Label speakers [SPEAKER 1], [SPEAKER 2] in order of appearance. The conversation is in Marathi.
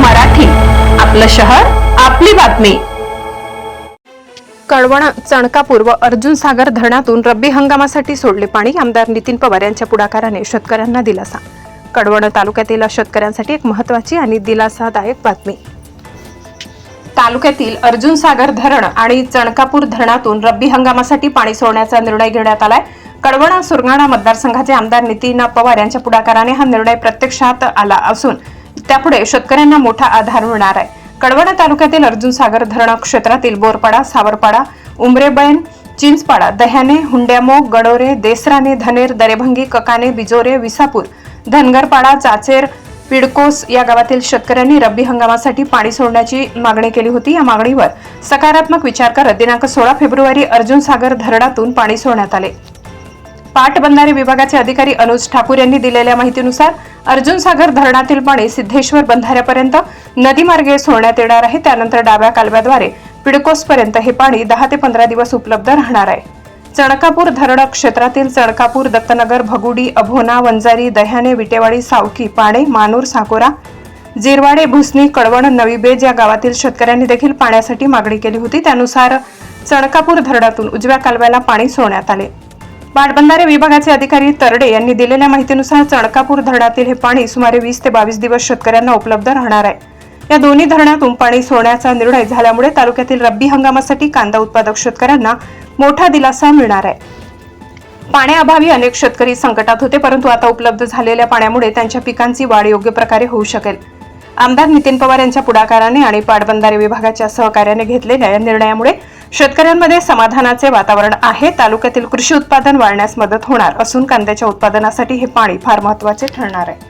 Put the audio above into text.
[SPEAKER 1] मराठी. आपलं शहर आपली बातमी. कळवण चणकापूर व अर्जुन सागर धरणातून रब्बी हंगामासाठी सोडले पाणी आमदार नितीन पवार यांच्या पुढाकाराने शेतकऱ्यांना दिलासा. कळवण तालुक्यातील शेतकऱ्यांसाठी एक महत्वाची आणि दिलासादायक बातमी. तालुक्यातील अर्जुन सागर धरण आणि चणकापूर धरणातून रब्बी हंगामासाठी पाणी सोडण्याचा निर्णय घेण्यात आलाय. कळवण सुरगाणा मतदारसंघाचे आमदार नितीन पवार यांच्या पुढाकाराने हा निर्णय प्रत्यक्षात आला असून त्यापुढे शेतकऱ्यांना मोठा आधार मिळणार आहे. कळवण तालुक्यातील अर्जुन सागर धरण क्षेत्रातील बोरपाडा सावरपाडा उमरेबैन चिंचपाडा दह्याने हुंड्यामो गडोरे देसराने धनेर दरेभंगी ककाने बिजोरे विसापूर धनगरपाडा चाचेर पिडकोस या गावातील शेतकऱ्यांनी रब्बी हंगामासाठी पाणी सोडण्याची मागणी केली होती. या मागणीवर सकारात्मक विचार करत दिनांक सोळा फेब्रुवारी अर्जुन सागर धरणातून पाणी सोडण्यात आले. पाटबंधारे विभागाचे अधिकारी अनुज ठाकूर यांनी दिलेल्या माहितीनुसार अर्जुन सागर धरणातील पाणी सिद्धेश्वर बंधाऱ्यापर्यंत नदीमार्गे सोडण्यात येणार आहे. त्यानंतर डाव्या कालव्याद्वारे पिडकोसपर्यंत हे पाणी दहा ते पंधरा दिवस उपलब्ध राहणार आहे. चणकापूर धरण क्षेत्रातील चणकापूर दत्तनगर भगुडी अभोना वंजारी दह्याने विटेवाडी सावकी पाणे मानूर साकोरा जिरवाडे भुसणी कळवण नवीबेज या गावातील शेतकऱ्यांनी देखील पाण्यासाठी मागणी केली होती. त्यानुसार चणकापूर धरणातून उजव्या कालव्याला पाणी सोडण्यात आले. पाटबंधारे विभागाचे अधिकारी तरडे यांनी दिलेल्या माहितीनुसार चणकापूर धरणातील हे पाणी सुमारे वीस ते बावीस दिवस शेतकऱ्यांना उपलब्ध राहणार आहे. या दोन्ही धरणातून पाणी सोडण्याचा निर्णय झाल्यामुळे तालुक्यातील रब्बी हंगामासाठी कांदा उत्पादक शेतकऱ्यांना मोठा दिलासा मिळणार आहे. पाण्याअभावी अनेक शेतकरी संकटात होते परंतु आता उपलब्ध झालेल्या पाण्यामुळे त्यांच्या पिकांची वाढ योग्य प्रकारे होऊ शकेल. आमदार नितीन पवार यांच्या पुढाकाराने आणि पाटबंधारे विभागाच्या सहकार्याने घेतलेल्या या निर्णयामुळे शेतकऱ्यांमध्ये समाधानाचे वातावरण आहे. तालुक्यातील कृषी उत्पादन वाढण्यास मदत होणार असून कांद्याच्या उत्पादनासाठी हे पाणी फार महत्त्वाचे ठरणार आहे.